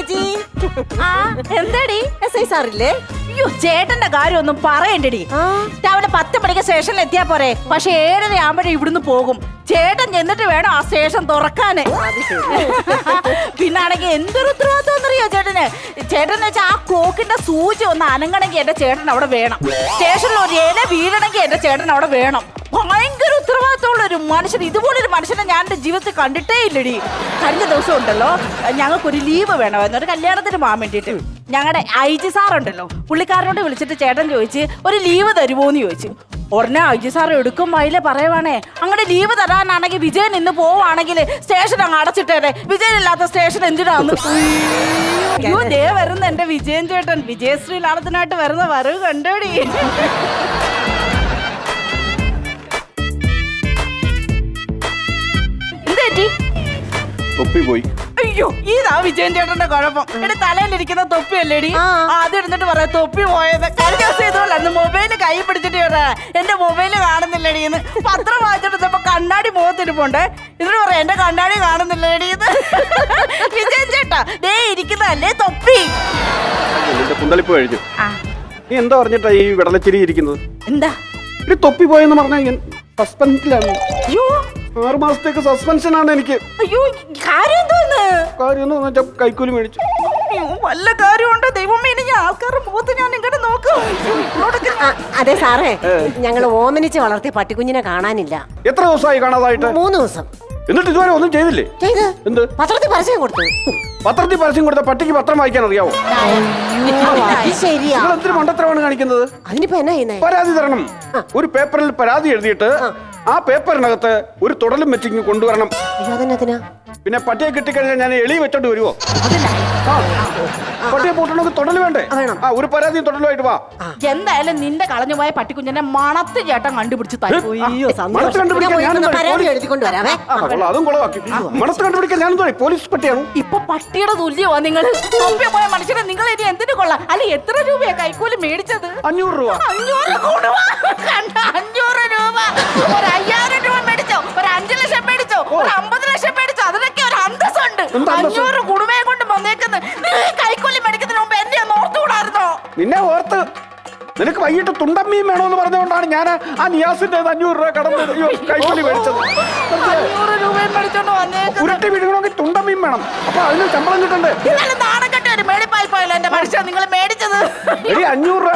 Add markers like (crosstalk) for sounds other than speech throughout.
ചേച്ചി. ആ എന്താടി? എസ് ഐ സാറില്ലേ അയ്യോ ചേട്ടന്റെ കാര്യമൊന്നും പറയണ്ടടി. രാവിലെ പത്ത് മണിക്ക് സ്റ്റേഷനിൽ എത്തിയാ പോരെ. പക്ഷെ ഏഴര ആകുമ്പോഴേ ഇവിടുന്ന് പോകും. ചേട്ടൻ ചെന്നിട്ട് വേണം ആ സ്റ്റേഷൻ തുറക്കാന്. (laughs) പിന്നാണെങ്കിൽ എന്തൊരു ഉത്തരവാദിത്വം എന്നറിയോ ചേട്ടന് ചേട്ടൻ എന്ന് വെച്ചാൽ ആ ക്ലോക്കിന്റെ സൂചി ഒന്ന് അനങ്ങണമെങ്കിൽ എന്റെ ചേട്ടൻ അവിടെ വേണം. സ്റ്റേഷനിൽ ഒരു ഇല വീഴണമെങ്കിൽ എന്റെ ചേട്ടൻ അവിടെ വേണം. ഭയങ്കര ഉത്തരവാദിത്തമുള്ള ഒരു മനുഷ്യൻ ഇതുപോലൊരു മനുഷ്യനെ ഞാൻ എന്റെ ജീവിതത്തിൽ കണ്ടിട്ടേ ഇല്ലടി കഴിഞ്ഞ ദിവസം ഉണ്ടല്ലോ ഞങ്ങൾക്കൊരു ലീവ് വേണമായിരുന്നു ഒരു കല്യാണത്തിന് പോകാൻ വേണ്ടിയിട്ട്. ഞങ്ങളുടെ ഐ ജി സാറുണ്ടല്ലോ പുള്ളിക്കാരനോട് വിളിച്ചിട്ട് ചേട്ടൻ ചോദിച്ച് ഒരു ലീവ് തരുമോ എന്ന് ചോദിച്ചു. ഉടനെ ഐ ജി സാർ എടുക്കും വൈലെ പറയുവാണേ അങ്ങനെ ലീവ് തരാനാണെങ്കിൽ വിജയൻ ഇന്ന് പോവാണെങ്കിൽ സ്റ്റേഷൻ അങ്ങ് അടച്ചിട്ടേ വിജയൻ ഇല്ലാത്ത സ്റ്റേഷൻ എന്തിനാന്ന്? അയ്യോ ദേ വരുന്ന എന്റെ വിജയൻ ചേട്ടൻ വിജയശ്രീ ലാളത്തിനായിട്ട് വരുന്ന വരവ് കണ്ടോടി. തൊപ്പി പോയി. അയ്യോ ഇതാ വിജയൻ ചേട്ടന്റെ കുഴപ്പം. എന്റെ തലയിലിരിക്കുന്ന തൊപ്പി അല്ലേടി. അത് എടുത്തിട്ട് പറയാ തൊപ്പി പോയത് കഴിഞ്ഞ ദിവസം ഇതുപോലെ അന്ന് മൊബൈൽ കൈ പിടിച്ചിട്ട് പറയാ എന്റെ മൊബൈൽ കാണുന്നില്ലടി എന്ന് പത്രം വായിച്ചിട്ട് കണ്ണാടി മുഖത്തിരിപ്പുണ്ട് ഇതിന് പറയാ എന്റെ കണ്ണാടി കാണുന്നില്ലടി എന്ന് വിജയൻ ചേട്ടാ ദേ ഇരിക്കുന്നതല്ലേ തൊപ്പി? കുന്തളിപ്പ് കഴിഞ്ഞു. നീ എന്താ പറഞ്ഞിട്ടാ ഈ വിടലച്ചിരി ഇരിക്കുന്നത്? എന്താ? തൊപ്പി പോയെന്ന് പറഞ്ഞാൽ സസ്പെൻസിലാണ് ആറ് മാസത്തേക്ക് സസ്പെൻഷൻ ആണ് എനിക്ക്. അയ്യോ കാര്യം എന്തോന്ന്? കാര്യം എന്ന് കൈക്കൂലി മേടിച്ചു. വല്ല കാര്യമുണ്ടോ? ദൈവമേ ഇനി ആൾക്കാരുടെ മുഖത്ത് ഞാൻ ഇങ്ങനെ നോക്കും. അതെ സാറേ ഞങ്ങൾ ഓമനിച്ച് വളർത്തിയ പട്ടിക്കുഞ്ഞിനെ കാണാനില്ല. എത്ര ദിവസമായി കാണാതായിട്ട്? മൂന്ന് ദിവസം. എന്നിട്ട് ഇതുവരെ ഒന്നും ചെയ്തില്ലേ? ചെയ്ത്. എന്ത്? പത്രത്തിൽ പരസ്യം കൊടുത്തു. പത്രത്തിൽ പരസ്യം കൊടുത്ത പട്ടിക്ക് പത്രം വായിക്കാൻ അറിയാവോ? നിങ്ങൾ എന്തിനു മണ്ടത്തരമാണ് കാണിക്കുന്നത്? അതിനിപ്പോ എന്നാ പരാതി തരണം. ഒരു പേപ്പറിൽ പരാതി എഴുതിയിട്ട് ആ പേപ്പറിനകത്ത് ഒരു തുടലും വെച്ചിങ് കൊണ്ടുവരണം. അയ്യോ അതെന്നതിനാ പിന്നെ പട്ടിയെ കിട്ടിക്കഴിഞ്ഞാൽ ഞാൻ എളി വെച്ചോണ്ട് വരുവോ? ആ. പട്ടിയെ പൂട്ടണമെങ്കിൽ തുടൽ വേണ്ടേ? വേണം. ആ ഒരു പരാതിയും തുടലുമായിട്ട് വാ. എന്തായാലും നിന്റെ കളഞ്ഞുപോയ പട്ടിക്കുഞ്ഞിനെ മണത്ത് ചേട്ടൻ കണ്ടുപിടിച്ച് തരും. അയ്യോ മണത്ത് സന്തോഷം. ഞാൻ കണ്ടുപിടിക്കാൻ പോയി ഞാനും ഒന്ന് പരാതി പോലീസ്- എഴുതിക്കൊണ്ട് വരാവേ. ആ, കൊള്ളാം, അതും കുളവാക്കി മണത്ത് കണ്ടുപിടിക്കാൻ ഞാൻ തോന്നി പോലീസ് പട്ടിയാണ്? ഇപ്പൊ പട്ടിയുടെ തുല്യമാ നിങ്ങൾ. പോയ മനുഷ്യനെ നിങ്ങൾ ഇനി എന്തിനു കൊള്ളാം? അല്ലെ എത്ര രൂപയാ കൈക്കൂലി മേടിച്ചത്? അഞ്ഞൂറ് രൂപ. അഞ്ഞൂറ് കൂടുവ കണ്ട? അഞ്ഞൂറ് രൂപ. ഒരു അഞ്ഞൂറ് കുടുംബയെ കൊണ്ട് കൈക്കൂലി മേടിക്കുന്നതിന് മുമ്പ് എന്നെ ഒന്ന് ഓർത്തുകൂടായിരുന്നോ? നിന്നെ ഓർത്ത് നിനക്ക് വൈകിട്ട് തുണ്ടമ്മീൻ വേണമെന്ന് പറഞ്ഞുകൊണ്ടാണ് ഞാൻ ആ നിയാസിന്റെ അഞ്ഞൂറ് രൂപ കടന്ന് കൈക്കൂലി മേടിച്ചത്. ഉരുട്ടി വിഴുങ്ങണമെങ്കിൽ തുണ്ടമ്മീൻ വേണം. അപ്പൊ അതിന് ശമ്പളം കിട്ടണ്ടേ? ഇന്നലെ നാണം കെട്ട ഒരു മേടിപ്പായി പോയല്ലോ എന്റെ മനുഷ്യൻ നിങ്ങൾ മേടിച്ചത്. അഞ്ഞൂറ് രൂപ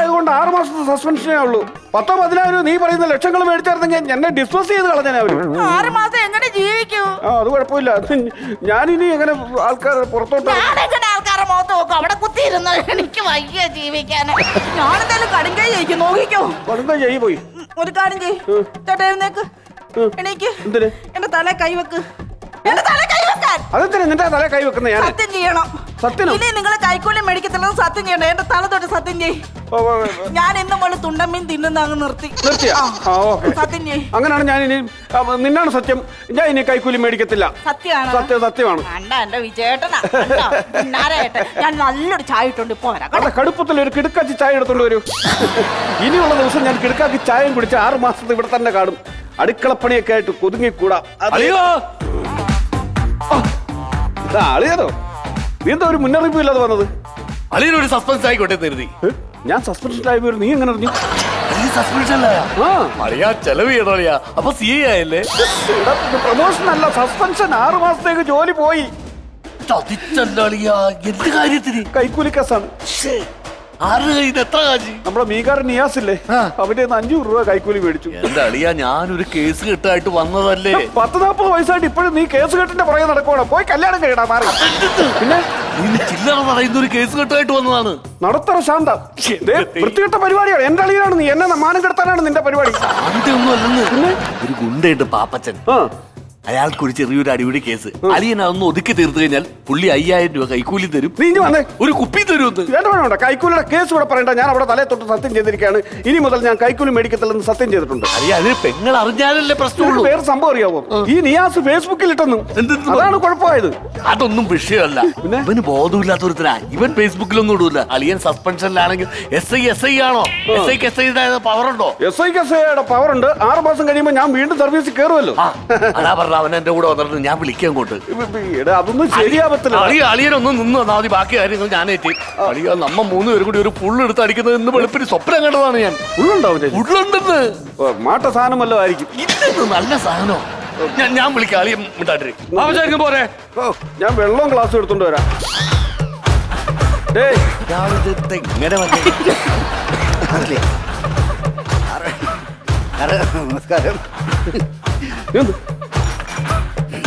മാസത്തെ സസ്പെൻഷനേ ഉള്ളൂ. പത്തോ പതിനായിരം നീ പറയുന്ന ലക്ഷങ്ങൾ മേടിച്ചായിരുന്നെങ്കിൽ എന്നെ ഡിസ്പോസ് ചെയ്ത് കളഞ്ഞാൽ അവർ. ആറ് മാസം എങ്ങനെ ജീവിക്കൂ? ആ അത് കുഴപ്പമില്ല. ഞാനിനി എങ്ങനെ ആൾക്കാരെ പുറത്തോട്ട് ഞാനെങ്ങനെ ആൾക്കാരെ മുഖത്ത് നോക്കും? അവിടെ കുത്തിയിരുന്ന് എനിക്ക് വയ്യ ജീവിക്കാൻ. ഞാനെന്തായാലും കടുങ്കൈ ജയിക്കും നോക്കിക്കോ. കൊടുത്ത ചെയ്യി പോയി. ഒരു കാര്യം ചെയ്യ്. ചേട്ടാ എഴുന്നേക്ക്. എണീക്ക്. എന്തിന്? എന്റെ തല കൈവെക്ക് എന്റെ തല കൈവെക്കാൻ തല കൈ വെക്കുന്ന ഞാൻ സത്യം ചെയ്യണം. സത്യം ഇനി നിങ്ങളെ കൈക്കൂലി മേടിക്കത്തില്ലെന്ന് സത്യം ചെയ്യണം. എന്റെ തല തൊട്ട് സത്യം ഞാൻ എന്നും പോലെ തുണ്ടമ്മീൻ തിന്നുന്ന അങ്ങ് നിർത്തി. സത്യം അങ്ങനെയാണ് ഞാൻ ഇനി നിന്നാണ് സത്യം. ഞാൻ ഇനി കൈക്കൂലി മേടിക്കത്തില്ല. സത്യമാണ്. സത്യം സത്യമാണ്. എന്റെ വിജയേട്ടനാ. ഞാൻ നല്ലൊരു ചായ ഇട്ടുണ്ട് പോരാ കടുപ്പത്തിൽ ഒരു കിടുക്കാച്ചി ചായ എടുത്തോണ്ട് വരൂ. ഇനിയുള്ള ദിവസം ഞാൻ കിടുക്കാക്കി ചായയും കുടിച്ച് ആറ് മാസത്തെ ഇവിടെ തന്നെ കാണും. അടുക്കളപ്പണിയൊക്കെ ആയിട്ട് കൊതുങ്ങിക്കൂടാ അയ്യോ! നീ എന്താ ഒരു മുന്നറിയിപ്പ് ഇല്ലാതെ വന്നത് അളിയനൊരു സസ്പെൻസ് ആയിക്കോട്ടെ കരുതി. ഏ? ഞാൻ സസ്പെൻഷൻ വരും നീ എങ്ങനെ അറിഞ്ഞു? അപ്പൊ സി ആയല്ലേ? പ്രൊമോഷൻ അല്ല സസ്പെൻഷൻ ആറ് മാസത്തേക്ക് ജോലി പോയി. എന്ത് കാര്യത്തിന്? കൈക്കൂലി കേസാണ് ആരുടെ കയ്യിൽ എത്ര കാശി? നമ്മുടെ മീകാരൻ നിയാസ് ഇല്ലേ? ആ. അവന്റെ അഞ്ചു രൂപ കൈക്കൂലി മേടിച്ചു. എന്റെ അളിയാ ഞാനൊരു കേസ് കെട്ടായിട്ട് വന്നതല്ലേ? പത്ത് നാൽപ്പത് വയസ്സായിട്ട് ഇപ്പോഴും നീ കേസ് കെട്ടിന്റെ പുറകെ നടക്കുവാണോ? പോയി കല്യാണം കഴിയടാ മാറി. പിന്നെ? ചില്ലറ പറയുന്ന ഒരു കേസ് കെട്ടായിട്ട് വന്നതാണ്. നടത്തറ ശാന്ത. വൃത്തികെട്ട പരിപാടിയാണ്. എന്റെ അളിയനാണ് നീ. എന്നെ മാനം കെടുത്താനാണ് നിന്റെ പരിപാടി. ഒരു ഗുണ്ടയുണ്ട് പാപ്പച്ചൻ. ആ അയാൾക്ക് ഒരു ചെറിയൊരു അടിപിടി കേസ്. അലിയൻ അതൊന്ന് ഒതുക്കി തീർത്തു കഴിഞ്ഞാൽ പുള്ളി അയ്യായിരം രൂപ കൈക്കൂലി തരും. നീ വന്നേ. ഒരു കുപ്പി തരും വേണ്ട വേണ്ട വേണ്ട. കൈക്കൂലിയുടെ കേസ് ഇവിടെ പറയണ്ട. ഞാൻ അവിടെ തലേ തൊട്ട് സത്യം ചെയ്തിരിക്കുകയാണ്. ഇനി മുതൽ ഞാൻ കൈക്കൂലി മേടിക്കത്തില്ലെന്ന് സത്യം ചെയ്തിട്ടുണ്ട്. പെങ്ങൾ അറിഞ്ഞാലല്ലേ ഒരു പ്രശ്നമുള്ളൂ വേറെ സംഭവം അറിയാവോ? ഈ നിയാസ് ഫേസ്ബുക്കിൽ ഇട്ടൊന്നും എന്തെന്ന് അതാണ് കുഴപ്പമായത്. അതൊന്നും വിഷയമല്ല. പിന്നെ? ഇവന് ബോധമില്ലാത്തൊരുത്തരാ ഇവൻ ഫേസ്ബുക്കിലൊന്നും ഇടൂല. അളിയൻ സസ്പെൻഷനിലാണെങ്കിൽ എസ് ഐ എസ് ഐ ആണോ? എസ് ഐക്ക് എസ് ഐയുടെ പവർ ഉണ്ടോ? എസ് ഐ എസ് ഐയുടെ പവർ ഉണ്ട്. ആറ് മാസം കഴിയുമ്പോൾ ഞാൻ വീണ്ടും സർവീസിൽ കയറുമല്ലോ ആ അതാ പറഞ്ഞ പറഞ്ഞ അവൻ എന്റെ കൂടെ വന്നിട്ട് ഞാൻ വിളിക്കാൻ കൊണ്ട് എടാ, അതൊന്നും ശരിയാവത്തില്ല. അളി അളിയനൊന്നും നിന്ന് വന്നാൽ മതി ബാക്കി കാര്യങ്ങൾ ഞാൻ ഞാനേറ്റ് അളിയ നമ്മ മൂന്ന് പേരും കൂടി ഒരു പുള്ള് എടുത്ത് അടിക്കുന്നത് എന്ന് വെളുപ്പിന് സ്വപ്നം കണ്ടതാണ് ഞാൻ. ഉള്ളുണ്ടോ അവന്റെ കയ്യിൽ? ഉള്ളുണ്ടെന്ന് ഓ, മാട്ട സാധനം വല്ലതും ആയിരിക്കും. ഇതെന്ത് നല്ല സാധനോ? ഞാൻ ഞാൻ വിളിക്കാം അളിയ മിണ്ടാട്ടി പോരെ. ഓ ഞാൻ വെള്ളവും ഗ്ലാസ് എടുത്തോണ്ട് വരാം. ഡേയ്. രാവിലത്തെ ഇങ്ങനെ വന്നേ. നമസ്കാരം. എന്ത്?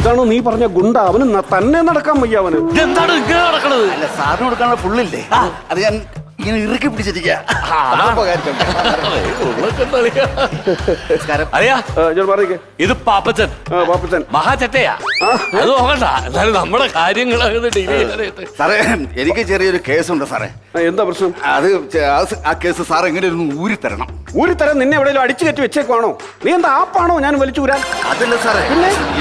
ഇതാണോ നീ പറഞ്ഞ ഗുണ്ട. അവന് ന- തന്നെ നടക്കാൻ വയ്യ അവന്. ഇതെന്താണ് ഇങ്ങനെ നടക്കണത്? അല്ല സാറിന് കൊടുക്കാനുള്ള പുള്ളില്ലേ? അത് ഞാൻ ഇങ്ങനെ ഇറുക്കി പിടിച്ചിരിക്കുക നമസ്കാരം. അറിയാ? ആ, ഞാൻ പറയിക്കേ ഇത് പാപ്പച്ചൻ. ആ പാപ്പച്ചൻ. മഹാചറ്റയാ അത് നോക്കണ്ട. എന്നാലും നമ്മുടെ കാര്യങ്ങൾ ഡീൽ ചെയ്യാനായിട്ട്. സാറേ എനിക്ക് ചെറിയൊരു കേസുണ്ട് സാറേ. ആ, എന്താ പ്രശ്നം? അത് ചെ- ആ സ- ആ കേസ് സാർ എങ്ങനെ ഒന്ന് ഊരിത്തരണം? ഊരിത്തരം ഊരി നിന്നെ എവിടെയെങ്കിലും അടിച്ചു കയറ്റി വെച്ചേക്കുവാണോ? നീ എന്താ ആപ്പാണോ ഞാൻ വലിച്ചു ഊരാൻ? അതല്ല സാറേ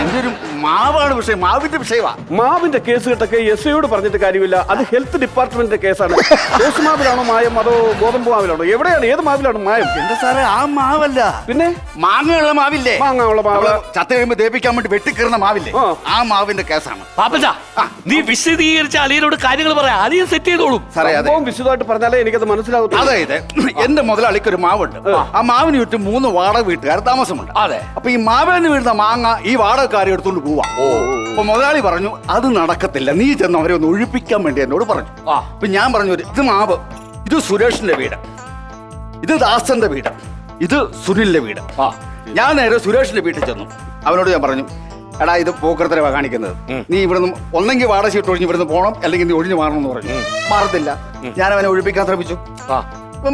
എന്റെ ഒരു മാവാണ് വിഷയം മാവിന്റെ വിഷയമാ. മാവിന്റെ കേസ് കേട്ടൊക്കെ എസ് ഐയോട് പറഞ്ഞിട്ട് കാര്യമില്ല. അത് ഹെൽത്ത് ഡിപ്പാർട്ട്മെന്റിന്റെ കേസാണ്. കേസ് മാവിലാണോ മായം അതോ ഗോതമ്പ് മാവിലാണോ? എവിടെയാണ്? ഏത് മാവിലാണ് മായം? എന്താ സാറേ ആ മാവല്ല. പിന്നെ? മാങ്ങയുള്ള മാവില്ലേ? മാങ്ങയുള്ള മാവ്. ചത്ത കഴിയുമ്പോ ദേവിക്കാൻ വേണ്ടി വെട്ടിക്കീറുന്ന മാവില്ലേ? ആ. മാവിന്റെ കേസാണ്. പാപ്പച്ച നീ വിശദീകരിച്ച അലിയനോട് കാര്യങ്ങൾ പറയാം. അളിയൻ സെറ്റ് ചെയ്തോളും. സാറേ അതെ. സംഭവം വിശദമായിട്ട് പറഞ്ഞാലേ എനിക്കത് മനസ്സിലാവും അതായത് എന്റെ മുതലാളിക്ക് ഒരു മാവുണ്ട്. ആ. മാവിന് ചുറ്റും മൂന്ന് വാടക വീട്ടുകാർ താമസമുണ്ട്. അതെ. അപ്പൊ ഈ മാവിന് വീഴുന്ന മാങ്ങ ഈ വാടകക്കാരെ എടുത്തോണ്ട് പോവാ അപ്പൊ മുതലാളി പറഞ്ഞു അത് നടക്കത്തില്ല. നീ ചെന്ന് അവരെ ഒന്ന് ഒഴിപ്പിക്കാൻ വേണ്ടി എന്നോട് പറഞ്ഞു. അപ്പൊ ഞാൻ പറഞ്ഞു ഇത് മാവ്. ഇത് സുരേഷിന്റെ വീട്. ഇത് ദാസന്റെ വീട്. ഇത് സുനിലിന്റെ വീട്. ഞാൻ നേരെ സുരേഷിന്റെ വീട്ടിൽ ചെന്നു. അവനോട് ഞാൻ പറഞ്ഞു എടാ ഇത് പോക്കരത്തരവാ കാണിക്കുന്നത്. നീ ഇവിടുന്ന് ഒന്നെങ്കിൽ വാടക ഇട്ട് ഒഴിഞ്ഞ് ഇവിടുന്ന് പോകണം അല്ലെങ്കിൽ നീ ഒഴിഞ്ഞു മാറണം എന്ന് പറഞ്ഞു. മാറത്തില്ല. ഞാൻ അവനെ ഒഴിപ്പിക്കാൻ ശ്രമിച്ചു.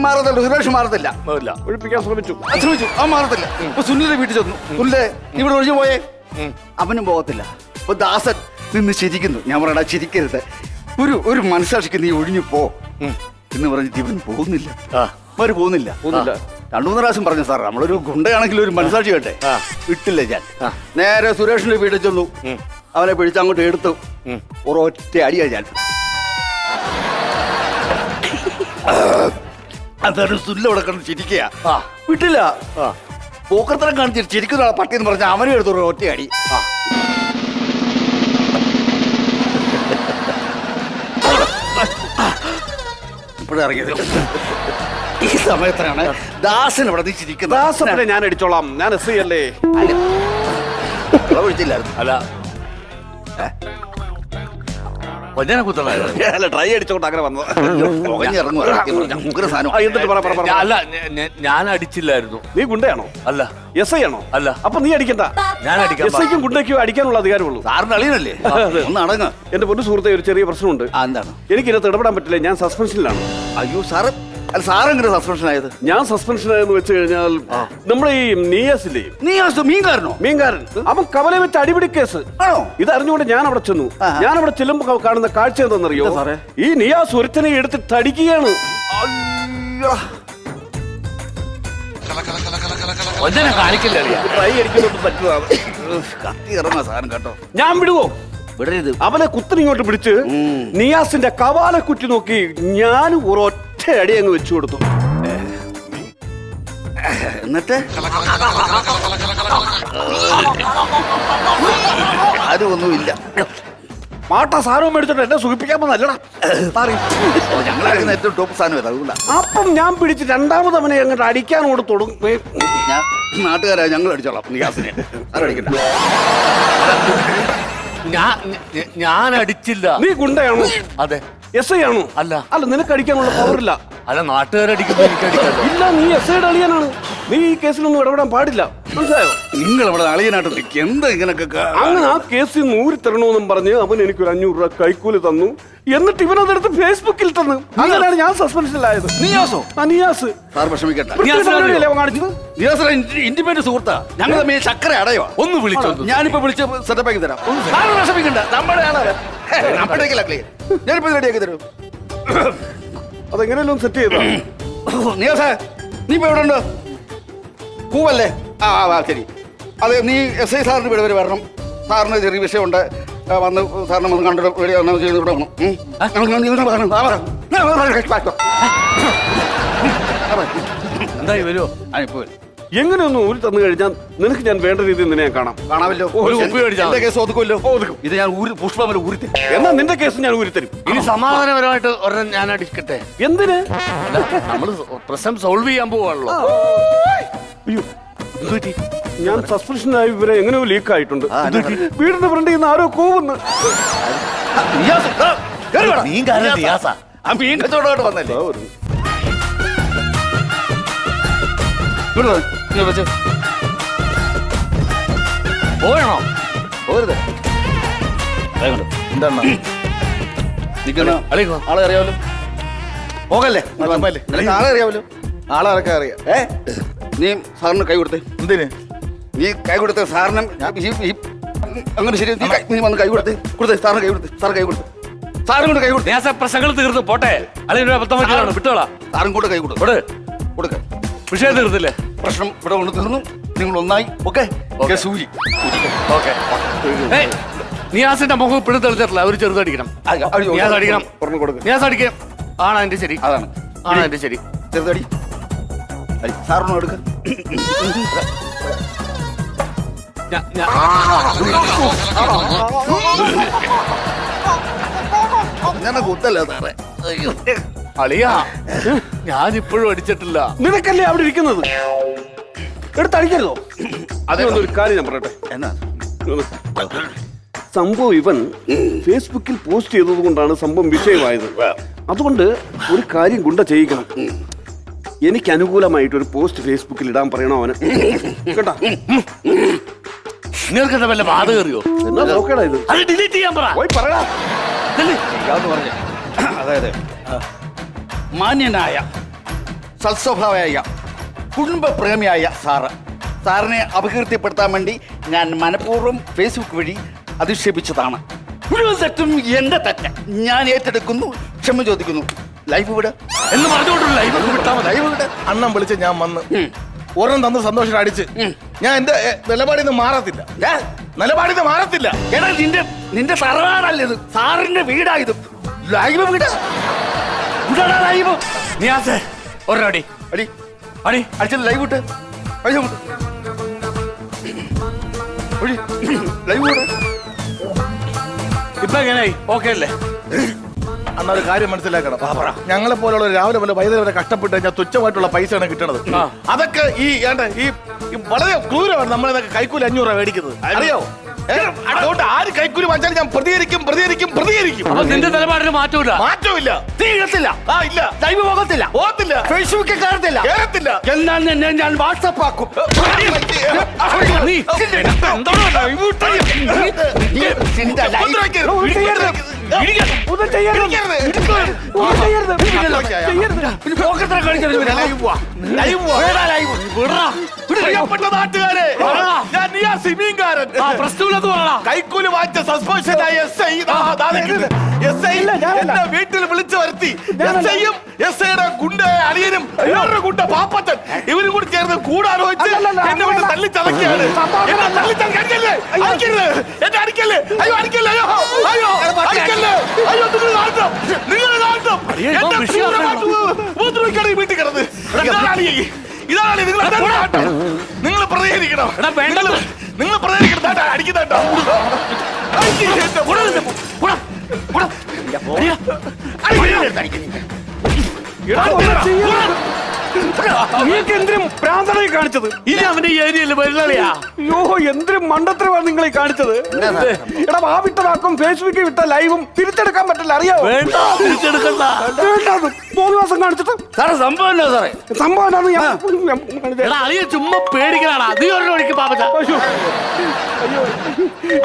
മാറത്തില്ല സുരേഷ് മാറത്തില്ല. ഒഴിപ്പിക്കാൻ ശ്രമിച്ചു. ശ്രമിച്ചു. ആ മാറത്തില്ല. ഇപ്പൊ സുനിലിന്റെ വീട്ടിൽ ചെന്നു. സുനിലെ ഇവിടെ ഒഴിഞ്ഞു പോയേ. അവനും പോകത്തില്ല. അപ്പൊ ദാസൻ നിന്ന് ചിരിക്കുന്നു. ഞാൻ പറയടാ ചിരിക്കരുത്. ഒരു ഒരു മനസ്സാക്ഷിക്ക് നീ ഒഴിഞ്ഞു പോ. എന്ന് പറഞ്ഞിട്ട് ഇവൻ പോകുന്നില്ല. അവർ പോകുന്നില്ല. രണ്ടു മൂന്ന് പ്രാവശ്യം പറഞ്ഞു സാർ നമ്മളൊരു ഗുണ്ടയാണെങ്കിൽ ഒരു മനസ്സാക്ഷി കേട്ടെ. ഇട്ടില്ല വിട്ടില്ല ഞാൻ നേരെ സുരേഷിന്റെ വീട്ടിൽ ചെന്നു. അവനെ പിടിച്ച് അങ്ങോട്ട് എടുത്തു. ഒരൊറ്റ അടിയാ ഞാൻ. അതൊരു സുല്ല കണ്ട് ചിരിക്കുക. വിട്ടില്ല. പോക്കർത്തരം കാണിച്ച് ചിരിക്കുന്ന ആളെ പട്ടി എന്ന് പറഞ്ഞാൽ അവനും എടുത്തു ഒറ്റയടി. ഒറ്റ അടി ഇപ്പോഴും ഇറങ്ങിയത്. ഈ സമയത്താണ് ദാസൻ ഇവിടെ നിന്ന് ചിരിക്കുന്നത്. ദാസത്തിനെ ഞാൻ അടിച്ചോളാം. ഞാൻ എസ് അല്ലേ? അല്ല. വെള്ളം അല്ല കൊഞ്ഞനെ ട്രൈ അടിച്ചോണ്ട് അങ്ങനെ വന്നത്. അല്ല ഞാൻ അടിച്ചില്ലായിരുന്നു നീ ഗുണ്ടയാണോ? അല്ല. എസ് ഐ ആണോ? അല്ല. അപ്പൊ നീ അടിക്കണ്ട. ഞാൻ അടിക്കാം എസ് ഐക്കും ഗുണ്ടയ്ക്കും അടിക്കാനുള്ള അധികാരമുള്ളൂ. സാറിന് അളിയനല്ലേ? ഒന്ന് അടങ്ങ് എന്റെ പൊന്നു സുഹൃത്തെ ഒരു ചെറിയ പ്രശ്നമുണ്ട്. എന്താണ്? എനിക്ക് ഇതിനകത്ത് ഇടപെടാൻ പറ്റില്ല. ഞാൻ സസ്പെൻഷനിലാണ് അയ്യോ സാറ് അല്ല സാറെങ്ങനെ സസ്പെൻഷൻ ആയത് ഞാൻ സസ്പെൻഷൻ ആയെന്ന് വെച്ച് കഴിഞ്ഞാൽ നമ്മുടെ ഈ നീയസില്ലേ നീ ആ സ- മീൻകാരനോ? മീൻകാരൻ. അവൻ കവലെ വെച്ച് അടിപിടി കേസ്. ആണോ? ഇത് അറിഞ്ഞുകൊണ്ട് ഞാൻ അവിടെ ചെന്നു. ഞാൻ അവിടെ ചെല്ലുമ്പോ കാണുന്ന കാഴ്ച എന്താണെന്നറിയോ? സാറേ? ഈ നിയാസ് ഒരുത്തനെ എടുത്ത് തടിക്കുകയാണ്. കാണിക്കില്ല ട്രൈ അടിക്കുന്നോട്ട് പറ്റുന്നതാണ്. കത്തി ഇറങ്ങാ സാധനം കേട്ടോ. ഞാൻ വിടുവോ? വിടരുത്. അവനെ കുത്തിനിങ്ങോട്ട് പിടിച്ച് നിയാസിന്റെ കവാല കുറ്റി നോക്കി ഞാൻ ഒരൊറ്റ അടി അങ്ങ് വെച്ചു കൊടുത്തു. എന്നിട്ട്? ആരും ഒന്നുമില്ല സാധനവും സാധനം മേടിച്ചിട്ട് എന്നെ സുഖിപ്പിക്കാൻ വന്നല്ലടാ. ഞങ്ങൾ ഞങ്ങളായിരുന്നു ഏറ്റവും ടോപ്പ് സാധനം ഇത് അപ്പം ഞാൻ പിടിച്ച് രണ്ടാമത് അവനെ അങ്ങോട്ട് അടിക്കാനോട് തുടങ്ങി ഞാൻ നാട്ടുകാരായ ഞങ്ങൾ അടിച്ചോളാം നിയാസിനെ ആരടിക്കണ്ട ഞാൻ ഞാൻ അടിച്ചില്ല നീ ഗുണ്ടയാണോ? അതെ. എസ് ഐ ആണോ അല്ല. അല്ല നിനക്ക് അടിക്കാനുള്ള പവറില്ല അല്ല നാട്ടുകാരടിക്കുമ്പോ എനിക്ക് അടിക്കാലോ? ഇല്ല നീ എസ് ഐയുടെ അളിയനാണ്. നീ ഈ കേസിലൊന്നും ഇടപെടാൻ പാടില്ല. മനസ്സിലായോ? നിങ്ങൾ ഇവിടെ അളിയനായിട്ട് നിൽക്കുക എന്താ ഇങ്ങനൊക്കെ ക- അങ്ങനെ ആ കേസിൽ നിന്ന് ഊരി തരണമെന്നും പറഞ്ഞ് അവൻ എനിക്കൊരു അഞ്ഞൂറ് രൂപ കൈക്കൂലി തന്നു. എന്നിട്ട് ഇവനതെടുത്ത് ഫേസ്ബുക്കിൽ തന്നു. അങ്ങനെയാണ് ഞാൻ സസ്പെൻഷനിലായത് നിയാസോ? ആ നിയാസ്. സാർ വിഷമിക്കണ്ട. വൃത്തികെട്ട പരിപാടിയല്ലേ അവൻ കാണിച്ചത്? സുഹൃത്താ. ഞങ്ങൾ തമ്മിൽ ചക്കര അടയോ? ഒന്ന് വിളിച്ചോണ്ട് ഞാനിപ്പോ വിളിച്ച് സെറ്റപ്പ് ആക്കി തരാം. വിഷമിക്കണ്ട. നമ്മുടെ ആളാണ് ഞാനിപ്പോ റെഡിയാക്കി തരും. അതെങ്ങനെയല്ലോ സെറ്റ് ചെയ്തോ. നിയാസ നീ ഇപ്പൊ എവിടെ ഉണ്ട്? പൂവല്ലേ? ആ ആ ശരി. അതെ നീ എസ് ഐ സാറിന് ഇവിടെ വരെ വരണം. സാറിന് ചെറിയ വിഷയമുണ്ട്. ആ, വന്ന് സാറിനെ വന്ന് കണ്ടിട്ട് ഇവിടെ വന്ന് ചെയ്ത് ഇവിടെ ഉം. നമുക്ക് നീ ഇവിടെ വരണം. ആ. ആ. എന്തായി വരുമോ ആ, ഇപ്പൊ വരും. എങ്ങനെയൊന്ന് ഊരി തന്നു കഴിഞ്ഞാൽ നിനക്ക് ഞാൻ വേണ്ട രീതിയിൽ നിന്നെ ഞാൻ കാണാം. കാണാമല്ലോ. ഒരു കുപ്പി മേടിച്ചാ എന്റെ മതി. കേസ് ഒതുക്കുമല്ലോ. ഇത് ഞാൻ ഊരി പുഷ്പമല്ല ഊരിത്തരും. തരും എന്നാ നിന്റെ കേസ് ഞാൻ ഊരി തരും ഇനി സമാധാനപരമായിട്ട് ഒരെണ്ണം ഞാൻ അടിക്കട്ടെ എന്തിന്? നമ്മൾ പ്രശ്നം സോൾവ് ചെയ്യാൻ പോവാണല്ലോ. അയ്യോ. ഞാൻ സസ്പെൻഷനായ വിവരം എങ്ങനെയോ ലീക്ക് ആയിട്ടുണ്ട് ആ, എന്നാ പറ്റി? വീടിന്റെ ഫ്രണ്ടിൽ നിന്ന് ആരോ കൂവുന്നു. നിയാസ്, ആ, കേറി വാടാ. മീൻ കാരണം നിയാസാ. ആ മീൻ കച്ചവടമായിട്ട് വന്നല്ലേ? ഇവിടെ വാ. വെച്ച്. പോയണോ? പോരുത്. എന്താണ്? നിൽക്കുന്ന അളിക്കോ ആളെ അറിയാമല്ലോ പോകല്ലേ? ആളെ അറിയാമല്ലോ ആളാരൊക്കെ അറിയാം? ഏ? നീ സാറിന് കൈ കൊടുത്തേ. എന്തിന്? നീ കൈ കൊടുത്ത സാറിന് അങ്ങനെ ശരി നീ കൈ- നീ വന്ന് കൈ കൊടുത്തേ. കൊടുത്തേ സാറിന് കൈ കൊടുത്തേ. സാറ് കൈ കൊടുത്തു. സാറും കൂടെ കൈ കൊടുത്തു. പ്രശ്നങ്ങൾ തീർന്നു പോട്ടെ. അല്ലെങ്കിൽ വിട്ടോളാം. സാറും കൂടെ കൈ കൊടുത്തു. കൊടുക്ക. വിഷയം തീർത്തില്ലേ പ്രശ്നം ഇവിടെ കൊണ്ട് തീർന്നു. നിങ്ങൾ ഒന്നായി. ഓക്കെ? ഓക്കേ. സൂചി. ഓക്കെ. നിയാസിന്റെ മുഖം ഇപ്പോഴും തെളിച്ചിട്ടില്ല ഒരു ചെറുതടിക്കണം. നിയാസ് അടിക്കണം. നിയാസ് അടിക്കണം. ആണ് അതിന്റെ ശരി. അതാണ്. ആണ് അതിന്റെ ശരി. ചെറുതടി. സാറിനോ എടുക്ക. അങ്ങനെ കുത്തല്ല സാറേ? അളിയാ ഇപ്പോഴും അടിച്ചിട്ടില്ല. നിനക്കല്ലേ അവിടെ ഇരിക്കുന്നത്? എടുത്തടിക്കരുതോ? അതേ ഒന്ന് ഒരു കാര്യം ഞാൻ പറയട്ടെ. എന്നാ? സംഭവം ഇവൻ ഫേസ്ബുക്കിൽ പോസ്റ്റ് ചെയ്തത് കൊണ്ടാണ് സംഭവം വിഷയമായത്. അതുകൊണ്ട് ഒരു കാര്യം ഗുണ്ട ചെയ്യിക്കണം. എനിക്ക് അനുകൂലമായിട്ട് ഒരു പോസ്റ്റ് ഫേസ്ബുക്കിൽ ഇടാൻ പറയണോ അവന്? കേട്ടാ? നിങ്ങൾക്ക് സത്സ്വഭാവായ വല്ല ബാധ കയറിയോ? എന്നാ നോക്കടാ ഇത്. അത് ഡിലീറ്റ് ചെയ്യാൻ പറ. പോയി പറയടാ പറഞ്ഞു. അതായത് മാന്യനായ സൽസ്വഭാവയായ കുടുംബപ്രേമിയായ സാറ്. സാറിനെ അപകീർത്തിപ്പെടുത്താൻ വേണ്ടി ഞാൻ മനഃപൂർവം ഫേസ്ബുക്ക് വഴി അധിക്ഷേപിച്ചതാണ്. മുഴുവൻ തെറ്റും എന്റെ തെറ്റ്. ഞാൻ ഏറ്റെടുക്കുന്നു ക്ഷമ ചോദിക്കുന്നു. ലൈഫ് വിട് എന്ന് പറഞ്ഞുകൊണ്ടുള്ള ലൈവ് വിട്ടാ മതി. ലൈവ് വിട് അണ്ണം വിളിച്ച് ഞാൻ വന്ന് ഒരെണ്ണം തന്ന് സന്തോഷം അടിച്ച് ഞാൻ എന്റെ നിലപാടിൽ നിന്ന് മാറത്തില്ല? നിലപാടിൽ നിന്ന് മാറത്തില്ല. എടാ നിന്റെ നിന്റെ തറവാടല്ലേ ഇത്? സാറിന്റെ വീടായത് ലൈവ് വീട് ലൈവ് ഒരടി അടി. അടി അടിച്ചത് ലൈവ് പൈസ ഒഴി. ലൈവ് ഇപ്പൊ എങ്ങനെയായി? ഓക്കെ അല്ലേ? അന്ന ഒരു കാര്യം മനസ്സിലാക്കണം. ഞങ്ങളെ പോലുള്ള രാവിലെ പോലെ വൈകുന്നേരം വരെ കഷ്ടപ്പെട്ട് കഴിഞ്ഞാൽ തുച്ഛമായിട്ടുള്ള പൈസയാണ് കിട്ടണത്. അതൊക്കെ ഈ ഏണ്ട ഈ വളരെ ക്രൂരമാണ് നമ്മളിതൊക്കെ കൈക്കൂലി അഞ്ഞൂറ് രൂപ മേടിക്കുന്നത്. അറിയോ? അതുകൊണ്ട് ആര് കൈക്കൂലി ഞാൻ പ്രതികരിക്കും പ്രതികരിക്കും പ്രതികരിക്കും അപ്പൊ നിന്റെ നിലപാടിന് മാറ്റമില്ല മാറ്റമില്ല തീരത്തില്ല ആ ഇല്ല ലൈവ് പോകത്തില്ല പോകത്തില്ല ഫേസ്ബുക്കിൽ കയറത്തില്ല കേറത്തില്ല എന്നാൽ എന്നെ ഞാൻ വാട്സപ്പ് ആക്കും ലൈവ് പോവാ. ലൈവ് പ്രിയപ്പെട്ട നാട്ടുകാരെ ഞാൻ നിയാ സിമീൻകാരൻ. പ്രശ്നമില്ലെന്ന് പറയടാ കൈക്കൂലി വാങ്ങിച്ച സസ്പെൻഷനായ എസ് ഐ എസ് ഐ എന്റെ വീട്ടിൽ വിളിച്ചു വരുത്തി. എസ് ഐയും എസ് ഐയുടെ ഗുണ്ട അളിയനും വേറൊരു ഗുണ്ട പാപ്പച്ചൻ. ഇവരും കൂടി ചേർന്ന് കൂടാലോചിച്ച് എന്നെ വിട്ട് തള്ളി ചതക്കിയാണ് സംഭവം എന്നെ തള്ളി ചതക്കി അടിക്കല്ലേ? എന്നെ അടിക്കല്ലേ? അയ്യോ അടിക്കല്ലേ? അയ്യോ അയ്യോ അടിക്കല്ലേ? അയ്യോ നിങ്ങൾ നാട്ടം നിങ്ങൾ നാട്ടം എന്നെ ഉപദ്രവിക്കാണ് ഈ വീട്ടിൽ കിടന്ന്. ഇതാണ് ഈ- ഇതാണ് നിങ്ങൾ? നിങ്ങൾ പ്രതികരിക്കണം. നിങ്ങൾ- പ്രതികരിക്കണം. അടിക്കുന്നുണ്ടോ അടിക്ക്. നീക്ക് എന്തിനും ഭ്രാന്തനായി കാണിച്ചത്? ഇനി അവന്റെ ഈ ഏരിയയിൽ വരുന്നളിയാ അയ്യോ എന്തിനും മണ്ടത്തരമാണ് നിങ്ങൾ ഈ കാണിച്ചത് എടാ ആ വിട്ട വാക്കും ഫേസ്ബുക്കിൽ വിട്ട ലൈവും തിരിച്ചെടുക്കാൻ പറ്റില്ല അറിയാവോ? വേണ്ട തിരിച്ചെടുക്കണ്ട. വേണ്ടാന്ന്. മൂന്ന് മാസം കാണിച്ചിട്ട്. സാറേ സംഭവം സാറേ? സംഭവം ഞാൻ എടാ അളിയ ചുമ്മാ പേടിക്കലാണ് നീ പാപ്പച്ച. അയ്യോ. അയ്യോ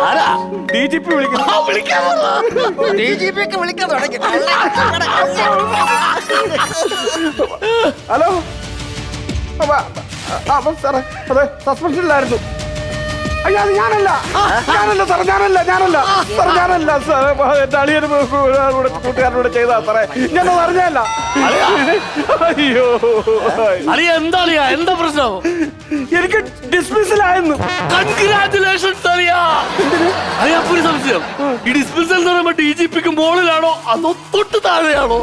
ആരാ? ഡി ജി പി വിളിക്കുന്നു. ഡി ജി പി ഒക്കെ വിളിക്കാൻ തുടങ്ങി. (laughs) ഹലോ? അപ്പൊ, സാറേ അതെ സസ്പെൻഷനിലായിരുന്നു അയ്യാ അത് ഞാനല്ല. ഞാനല്ല സാറേ ഞാനല്ല ഞാനല്ല. സാറേ ഞാനല്ല സാറേ എന്റെ അളിയനും കൂടെ കൂട്ടുകാരനോട് ചെയ്താ സാറേ. ഞാനത് അറിഞ്ഞല്ല അയ്യോ അളിയ എന്താ അളിയ എന്താ പ്രശ്നം? എനിക്ക് ഡിസ്മിസിലായിരുന്നു കൺഗ്രാറ്റുലേഷൻസ് അറിയാ അറിയാപ്പൊ ഒരു സംശയം. ഈ ഡിസ്മിസൽ എന്ന് പറയുമ്പോ ഡി ജി പിക്ക് മുകളിലാണോ? അതോ തൊട്ട് താഴെയാണോ?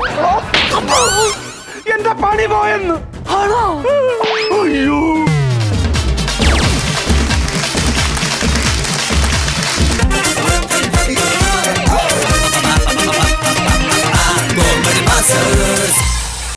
എന്റെ പണി പോയെന്ന്. 腹はいよ Monsters